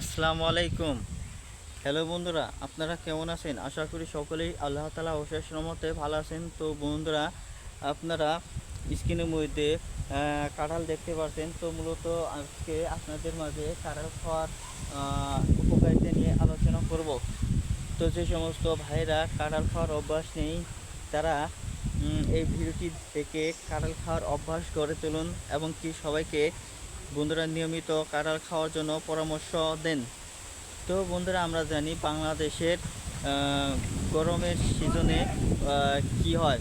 আসসালামু আলাইকুম। হ্যালো বন্ধুরা, আপনারা কেমন আছেন? আশা করি সকলেই আল্লাহ তালা অশেষ রহমতে ভালো আছেন। তো বন্ধুরা, আপনারা স্ক্রিনের মধ্যে কাঁঠাল দেখতে পাচ্ছেন তো মূলত আজকে আপনাদের মাঝে কাঁঠাল খাওয়ার উপকারিতা নিয়ে আলোচনা করব। তো যে সমস্ত ভাইরা কাঁঠাল খাওয়ার অভ্যাস নেই, তারা এই ভিডিওটি দেখে কাঁঠাল খাওয়ার অভ্যাস গড়ে তুলুন এবং কি সবাইকে বন্ধুরা নিয়মিত কাঁঠাল খাওয়ার জন্য পরামর্শ দেন। তো বন্ধুরা আমরা জানি বাংলাদেশের গরমের সিজনে কি হয়?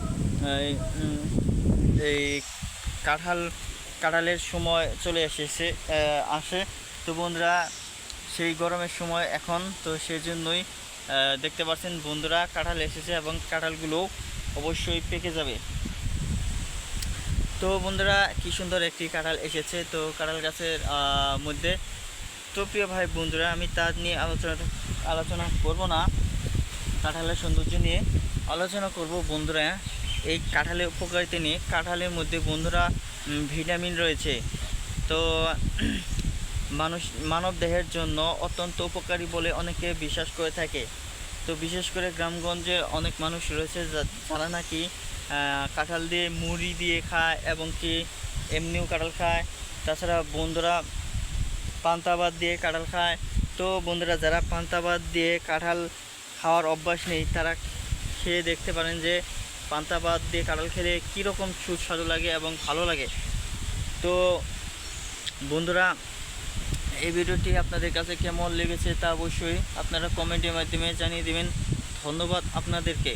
এই, কাঁঠাল কাঁঠালের সময় চলে এসেছে আসে। তো বন্ধুরা সেই গরমের সময় এখন তো সেই জন্যই দেখতে পাচ্ছেন বন্ধুরা কাঁঠাল এসেছে এবং কাঁঠালগুলো অবশ্যই পেকে যাবে। তো বন্ধুরা, কি সুন্দর একটি কাঁঠাল এসেছে। তো কাঁঠাল গাছের মধ্যে তো প্রিয় ভাই বন্ধুরা, আমি তার নিয়ে আলোচনা আলোচনা করব না। কাঁঠালের সৌন্দর্য নিয়ে আলোচনা করব বন্ধুরা। এই কাঁঠালের উপকারিতা নিয়ে। কাঁঠালের মধ্যে বন্ধুরা ভিটামিন রয়েছে। তো মানুষ, মানব দেহের জন্য অত্যন্ত উপকারী বলে অনেকে বিশ্বাস করে থাকে। তো বিশেষ করে গ্রামগঞ্জে অনেক মানুষ রয়েছে যারা নাকি কাঁঠাল দিয়ে মুড়ি দিয়ে খায় এবং কি এমনিও কাঁঠাল খায়। তাছাড়া বন্ধুরা পান্তাবাদ দিয়ে কাঁঠাল খায়। তো বন্ধুরা, যারা পান্তাবাদ দিয়ে কাঁঠাল খাওয়ার অভ্যাস নেই, তারা খেয়ে দেখতে পারেন যে পান্তাবাদ দিয়ে কাঁঠাল খেলে কীরকম সুস্বাদু লাগে এবং ভালো লাগে। তো বন্ধুরা এই ভিডিওটি আপনাদের কাছে কেমন লেগেছে তা অবশ্যই আপনারা কমেন্টের মাধ্যমে জানিয়ে দেবেন। ধন্যবাদ আপনাদেরকে।